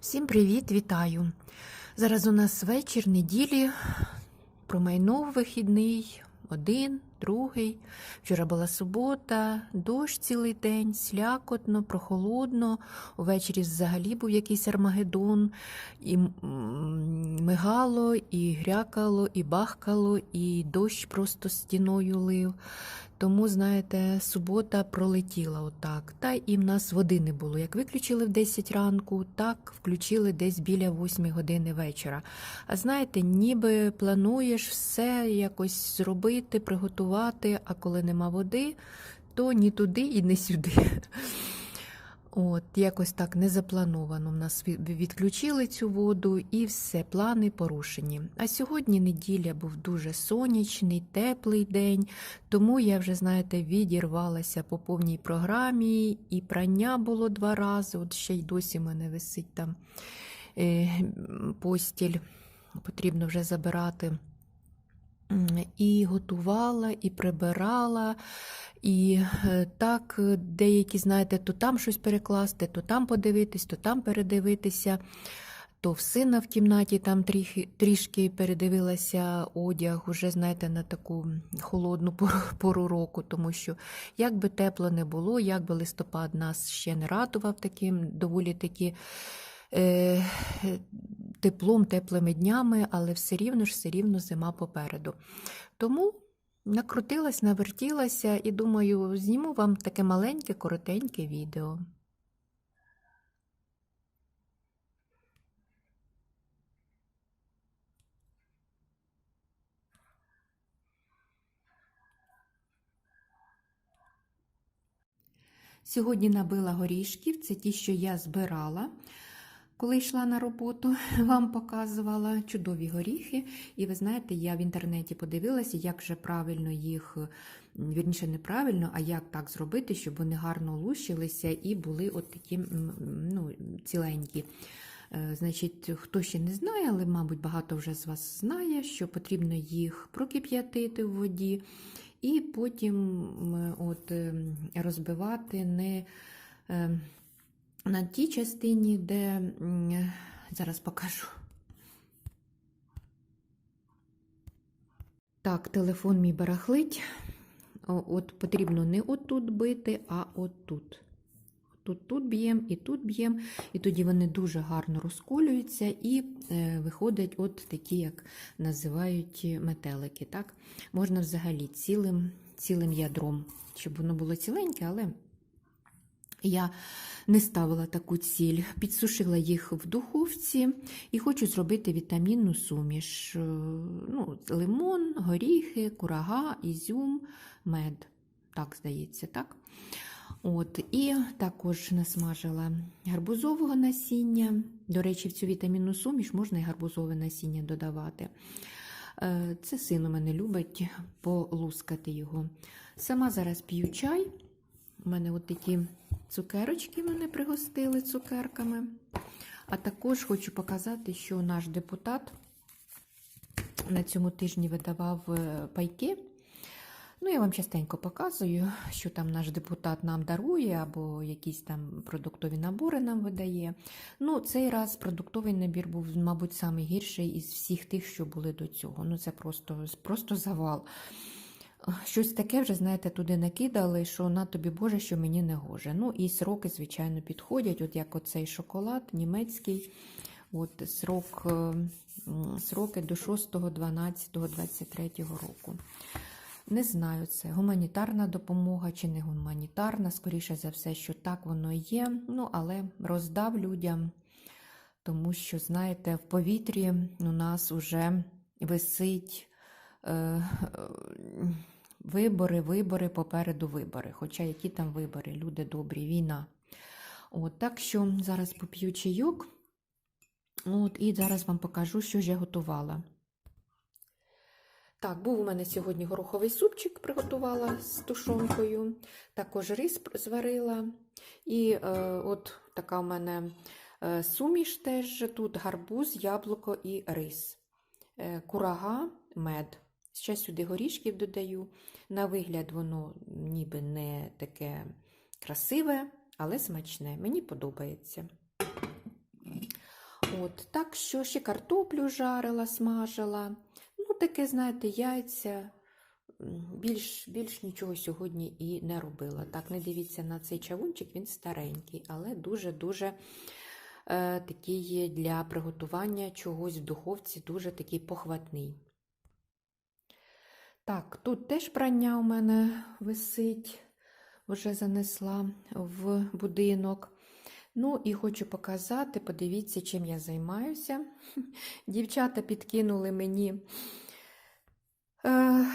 Всім привіт, вітаю! Зараз у нас вечір неділі, промайнув вихідний, один, другий. Вчора була субота, дощ цілий день, слякотно, прохолодно. Увечері взагалі був якийсь армагеддон, і мигало, і грякало, і бахкало, і дощ просто стіною лив. Тому, знаєте, субота пролетіла отак. Та і в нас води не було. Як виключили в 10 ранку, так включили десь біля 8 години вечора. А знаєте, ніби плануєш все якось зробити, приготувати, а коли нема води, то ні туди і не сюди. От, якось так не заплановано. В нас відключили цю воду і все, плани порушені. А сьогодні неділя був дуже сонячний, теплий день, тому я вже, знаєте, відірвалася по повній програмі, і прання було два рази. От ще й досі мене висить там е, постіль, потрібно вже забирати. І готувала, і прибирала, і е, так е, деякі, знаєте, то там щось перекласти, то там подивитись, то там передивитися. То в сина в кімнаті там трішки, трішки передивилася одяг, уже, знаєте, на таку холодну пору, пору року, тому що як би тепло не було, як би листопад нас ще не радував таким доволі таки е, теплом, теплими днями, але все рівно ж все рівно зима попереду. Тому накрутилась, навертілася і думаю, зніму вам таке маленьке, коротеньке відео. Сьогодні набила горішків, це ті, що я збирала, коли йшла на роботу, вам показувала чудові горіхи. І ви знаєте, я в інтернеті подивилася, як же правильно їх, вірніше, неправильно, а як так зробити, щоб вони гарно лущилися і були от такі ну, ціленькі. Е, Значить, хто ще не знає, але, мабуть, багато вже з вас знає, що потрібно їх прокип'ятити в воді і потім от, ем, розбивати не ем, на тій частині, де зараз покажу. Так, телефон мій барахлить. От потрібно не отут бити, а отут. Тут тут б'ємо і тут б'ємо, і тоді вони дуже гарно розколюються і е, виходять от такі, як називають метелики. Так? Можна взагалі цілим, цілим ядром, щоб воно було ціленьке, але я не ставила таку ціль. Підсушила їх в духовці і хочу зробити вітамінну суміш. Е, Ну, лимон, горіхи, курага, ізюм, мед. Так, здається, так? От, і також насмажила гарбузового насіння. До речі, в цю вітамінну суміш можна і гарбузове насіння додавати. Е, Це син у мене любить полускати його. Сама зараз п'ю чай. У мене от такі цукерочки мене пригостили цукерками. А також хочу показати, що наш депутат на цьому тижні видавав е, пайки. Ну, я вам частенько показую, що там наш депутат нам дарує, або якісь там продуктові набори нам видає. Ну, цей раз продуктовий набір був, мабуть, найгірший із всіх тих, що були до цього. Ну, це просто, просто завал. Щось таке вже, знаєте, туди накидали, що на тобі Боже, що мені не гоже. Ну, і сроки, звичайно, підходять, от як оцей шоколад німецький. От срок, е, сроки до 6, 12, 23 року. Не знаю, це гуманітарна допомога чи не гуманітарна, скоріше за все, що так воно є. Ну, але роздав людям, тому що, знаєте, в повітрі у нас уже висить е, е, вибори, вибори, попереду вибори. Хоча які там вибори, люди добрі, війна. От, так що зараз поп'ю чайок. От, і зараз вам покажу, що ж я готувала. Так, був у мене сьогодні гороховий супчик, приготувала з тушонкою, також рис зварила. І е, от така у мене е, суміш теж тут гарбуз, яблуко і рис. Е, курага, мед. Ще сюди горішків додаю. На вигляд, воно ніби не таке красиве, але смачне. Мені подобається. От, так що ще картоплю жарила, смажила. Ну, таке, знаєте, яйця. Більш, більш нічого сьогодні і не робила. Так, не дивіться на цей чавунчик, він старенький, але дуже-дуже е, такий для приготування чогось в духовці, дуже такий похватний. Так, тут теж прання у мене висить, вже занесла в будинок. Ну і хочу показати, подивіться, чим я займаюся. Дівчата підкинули мені е,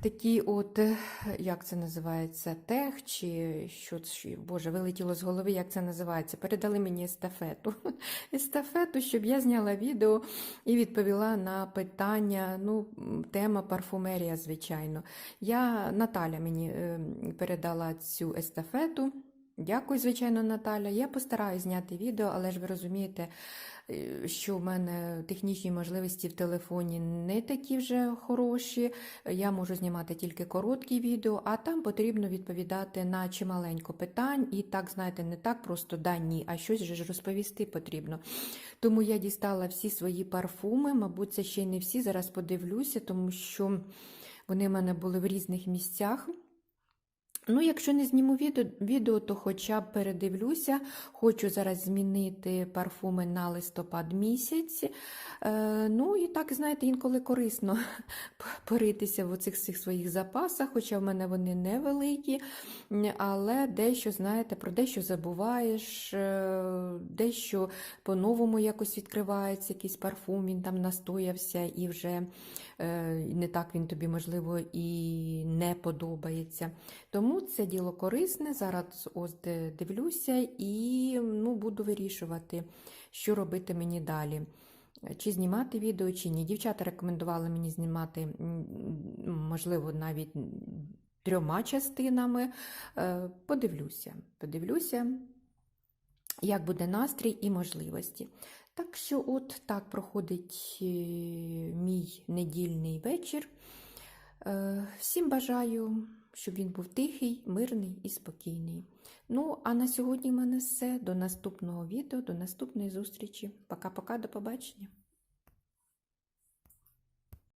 такі от, е, як це називається, тех, чи що це, боже, вилетіло з голови, як це називається. Передали мені естафету. Естафету, щоб я зняла відео і відповіла на питання. Ну, тема парфумерія, звичайно. Я, Наталя мені е, передала цю естафету. Дякую, звичайно, Наталя. Я постараюсь зняти відео, але ж ви розумієте, е, що в мене технічні можливості в телефоні не такі вже хороші. Я можу знімати тільки короткі відео, а там потрібно відповідати на чималенько питань. І так, знаєте, не так просто да, ні, а щось ж розповісти потрібно. Тому я дістала всі свої парфуми, мабуть, це ще й не всі. Зараз подивлюся, тому що вони в мене були в різних місцях. Ну, якщо не зніму відео, то хоча б передивлюся. Хочу зараз змінити парфуми на листопад місяць. Е, ну і так, знаєте, інколи корисно поритися в оцих всіх своїх запасах, хоча в мене вони невеликі, але дещо, знаєте, про дещо забуваєш, е, дещо по-новому якось відкривається якийсь парфум, він там настоявся і вже е, не так він тобі, можливо, і не подобається. Тому це діло корисне. Зараз ось дивлюся і ну, буду вирішувати, що робити мені далі. Чи знімати відео, чи ні. Дівчата рекомендували мені знімати, можливо, навіть трьома частинами. Е, Подивлюся, подивлюся, як буде настрій і можливості. Так що, от так проходить е, мій недільний вечір. Е, Всім бажаю, щоб він був тихий, мирний і спокійний. Ну, а на сьогодні в мене все. До наступного відео, до наступної зустрічі. Пока-пока, до побачення.